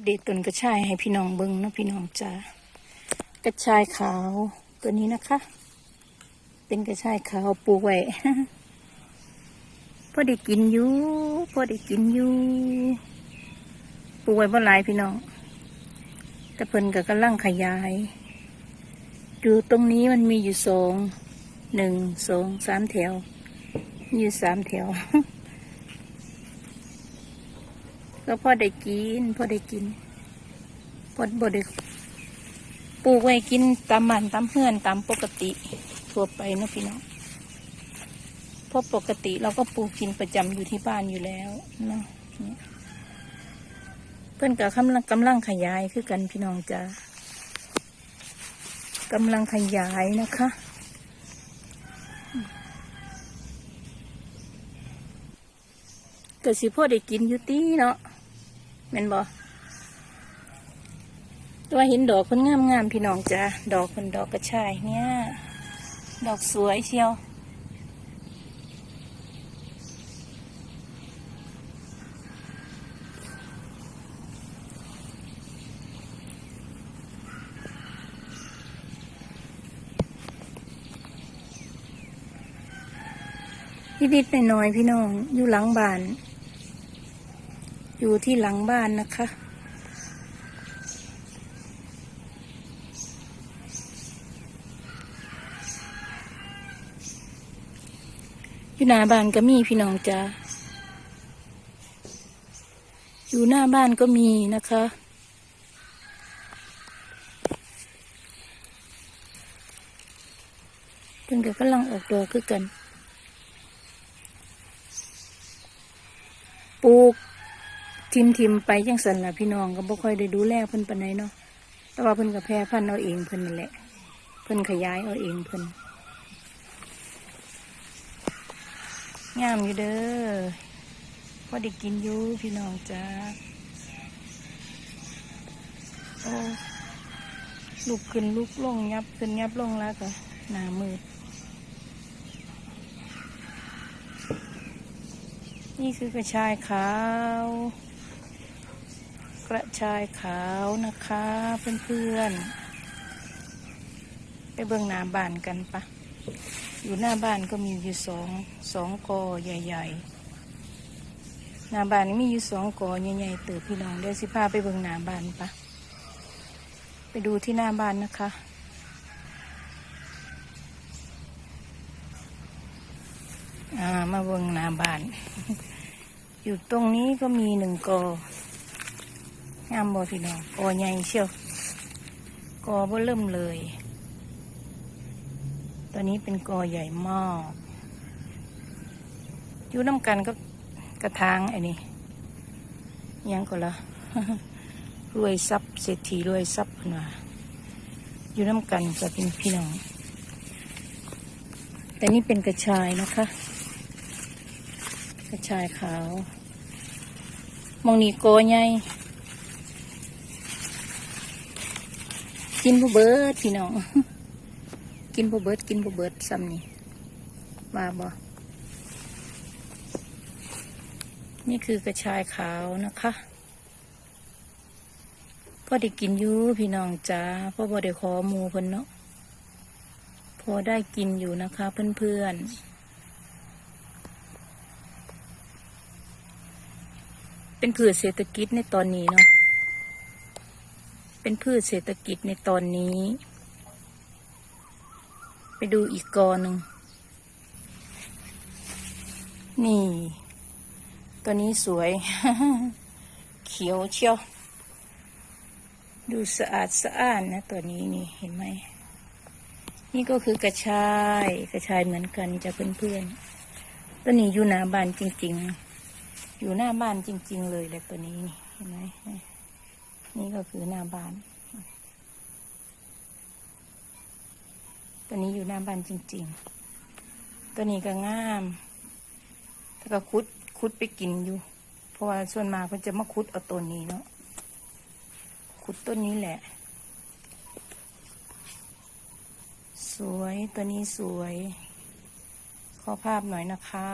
ปเดตต้นกระชายให้พี่น้องเบิ่งนะพี่น้องจ้ากระชายขาวตัวนี้นะคะ เป็นกระชายขาวปลูกไว้พอได้กินอยู่พอได้กินอยู่ปลูกไว้บ่หลายพี่น้องแต่เพิ่นก็กำลังขยายดูตรงนี้มันมีอยู่สองหนึ่งสองสามแถว อยู่สามแถว ก็พอได้กินพอได้กินพอบดปลูกไว้กินตามมันตามเพื่อนตามปกติทั่วไปเนาะพี่น้องเพราะปกติเราก็ปลูกกินประจำอยู่ที่บ้านอยู่แล้วเนาะเนี่ยเพื่อนกับกำลังกำลังขยายคือกันพี่น้องจ้ากำลังขยายนะคะก็สิพ่อได้กินอยู่ตีเนาะ แม่นบ่ตัวเห็นดอกคนงามงามๆพี่น้องจ้าดอกคนดอกกระชายเนี่ย ดอกสวยเชียวนิดๆหน่อยๆพี่น้องอยู่หลังบ้าน อยู่ที่หลังบ้านนะคะ อยู่หน้าบ้านก็มีพี่น้องจ้าอยู่หน้าบ้านก็มีนะคะ เพิ่นก็กำลังออกดอกคือกัน ปลูก ทิมทิมๆไปจังสันล่ะพี่น้องก็บ่ค่อยได้ดูแลเพิ่นปานใดเนาะแต่ว่าเพิ่นก็แพร่พันธุ์เอาเองเพิ่นนั่นแหละ เพิ่นขยายเอาเองเพิ่นงามอยู่เด้อพอได้กินอยู่พี่น้องจ้าโอ้ลุกขึ้นลุกลงยับขึ้นยับลงแล้วก็หนามืดนี่คือกระชายขาว ระชายขาวนะคะเพื่อนๆ ไปเบื้องหน้าบ้านกันปะ อยู่หน้าบ้านก็มีอยู่สองสองกอใหญ่ๆ หน้าบ้านนี้มีอยู่สองกอใหญ่ๆเติบพี่น้องเดี๋ยวสิพาไปเบื้องหน้าบ้านปะ ไปดูที่หน้าบ้านนะคะามาเบื้องหน้าบ้าน อยู่ตรงนี้ก็มีหนึ่งกอ งามบ่พี่น้องกอใหญ่เชียวกอบ่เริ่มเลย ตอนนี้เป็นกอใหญ่มากอยู่น้ำกันก็กระทางไอ้นี่ยังก็ละรวยทรัพย์เศรษฐีรวยทรัพย์พนาอยู่น้ำกันจะเป็นพี่น้อง แต่นี่เป็นกระชายนะคะ กระชายขาวมองนี่โกใหญ่ กินผู้เบิดพี่น้อง กินผู้เบิดกินผู้เบิดซ้ำนี่มาบ่นี่คือกระชายขาวนะคะพอได้กินอยู่พี่น้องจ้าพอบ่ได้ขอหมูเพิ่นเนาะพอได้กินอยู่นะคะ เพื่อนๆ เป็นพืชเศรษฐกิจในตอนนี้เนาะ เป็นพืชเศรษฐกิจในตอนนี้ ไปดูอีกกอหนึ่ง นี่ ตัวนี้สวย เขียวเชียว ดูสะอาดสะอ้านนะ ตัวนี้นี่เห็นไหม นี่ก็คือกระชาย กระชายเหมือนกันจะเพื่อนๆ ตัวนี้อยู่หน้าบ้านจริง ๆ อยู่หน้าบ้านจริง ๆ เลยแหละตัวนี้นี่เห็นไหม นี่ก็คือหน้าบ้าน ตัวนี้อยู่หน้าบ้านจริง ๆ ตัวนี้ก็งามแต่ก็คุดคุดไปกินอยู่ เพราะว่าส่วนมากเพิ่นจะมาคุดเอาต้นนี้เนาะคุดต้นนี้แหละ สวยตัวนี้สวย ขอภาพหน่อยนะคะ